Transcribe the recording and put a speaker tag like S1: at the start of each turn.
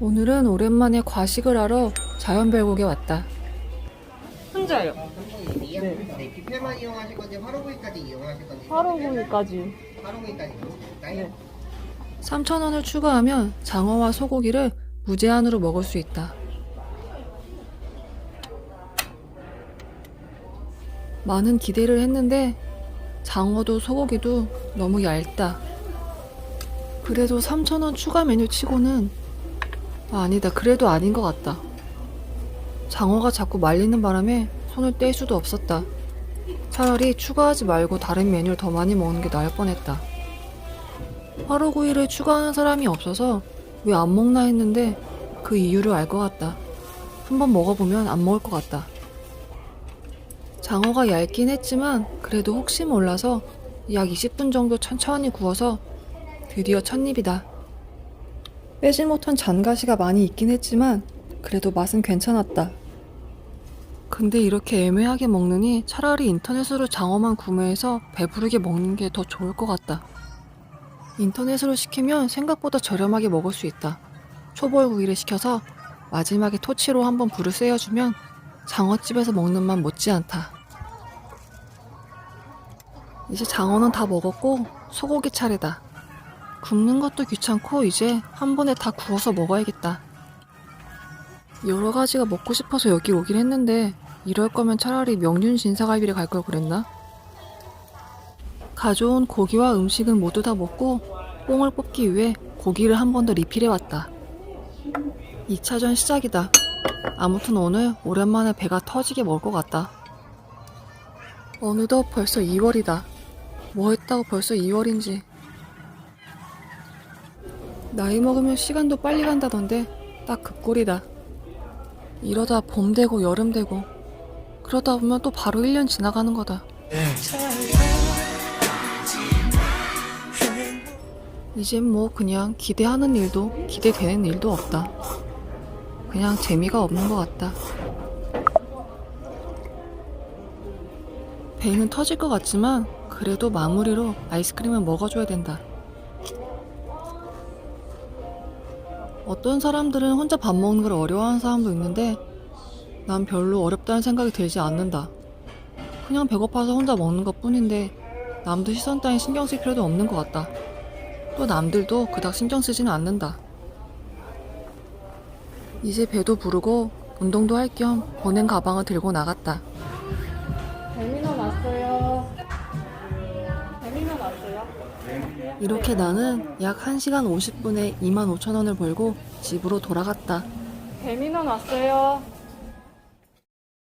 S1: 오늘은 오랜만에 과식을 하러 자연별곡에 왔다.
S2: 혼자요.
S3: 네. 뷔페만 이용하실 건지 화로구이까지 이용하실 건지. 화로구이까지 이용하실까요?
S2: 네.
S1: 3,000원을 추가하면 장어와 소고기를 무제한으로 먹을 수 있다. 많은 기대를 했는데 장어도 소고기도 너무 얇다. 그래도 3,000원 추가 메뉴 치고는 아, 아니다. 그래도 아닌 것 같다. 장어가 자꾸 말리는 바람에 손을 뗄 수도 없었다. 차라리 추가하지 말고 다른 메뉴를 더 많이 먹는 게 나을 뻔했다. 화로구이를 추가하는 사람이 없어서 왜 안 먹나 했는데 그 이유를 알 것 같다. 한번 먹어보면 안 먹을 것 같다. 장어가 얇긴 했지만 그래도 혹시 몰라서 약 20분 정도 천천히 구워서 드디어 첫입이다. 빼지 못한 잔가시가 많이 있긴 했지만 그래도 맛은 괜찮았다. 근데 이렇게 애매하게 먹느니 차라리 인터넷으로 장어만 구매해서 배부르게 먹는 게 더 좋을 것 같다. 인터넷으로 시키면 생각보다 저렴하게 먹을 수 있다. 초벌구이를 시켜서 마지막에 토치로 한번 불을 쐬어주면 장어집에서 먹는 맛 못지않다. 이제 장어는 다 먹었고 소고기 차례다. 굽는 것도 귀찮고 이제 한 번에 다 구워서 먹어야겠다. 여러 가지가 먹고 싶어서 여기 오긴 했는데 이럴 거면 차라리 명륜 진사갈비를 갈 걸 그랬나? 가져온 고기와 음식은 모두 다 먹고 뽕을 뽑기 위해 고기를 한 번 더 리필해 왔다. 2차전 시작이다. 아무튼 오늘 오랜만에 배가 터지게 먹을 것 같다. 어느덧 벌써 2월이다. 뭐 했다고 벌써 2월인지. 나이 먹으면 시간도 빨리 간다던데 딱 그 꼴이다. 이러다 봄 되고 여름 되고 그러다 보면 또 바로 1년 지나가는 거다. 이젠 뭐 그냥 기대하는 일도 기대되는 일도 없다. 그냥 재미가 없는 것 같다. 배는 터질 것 같지만 그래도 마무리로 아이스크림을 먹어줘야 된다. 어떤 사람들은 혼자 밥 먹는 걸 어려워하는 사람도 있는데 난 별로 어렵다는 생각이 들지 않는다. 그냥 배고파서 혼자 먹는 것 뿐인데 남들 시선 따위 신경 쓸 필요도 없는 것 같다. 또 남들도 그닥 신경 쓰지는 않는다. 이제 배도 부르고 운동도 할 겸 보냉 가방을 들고 나갔다. 이렇게 나는 약 1시간 50분에 2만 5천 원을 벌고 집으로 돌아갔다.
S2: 배민원 왔어요.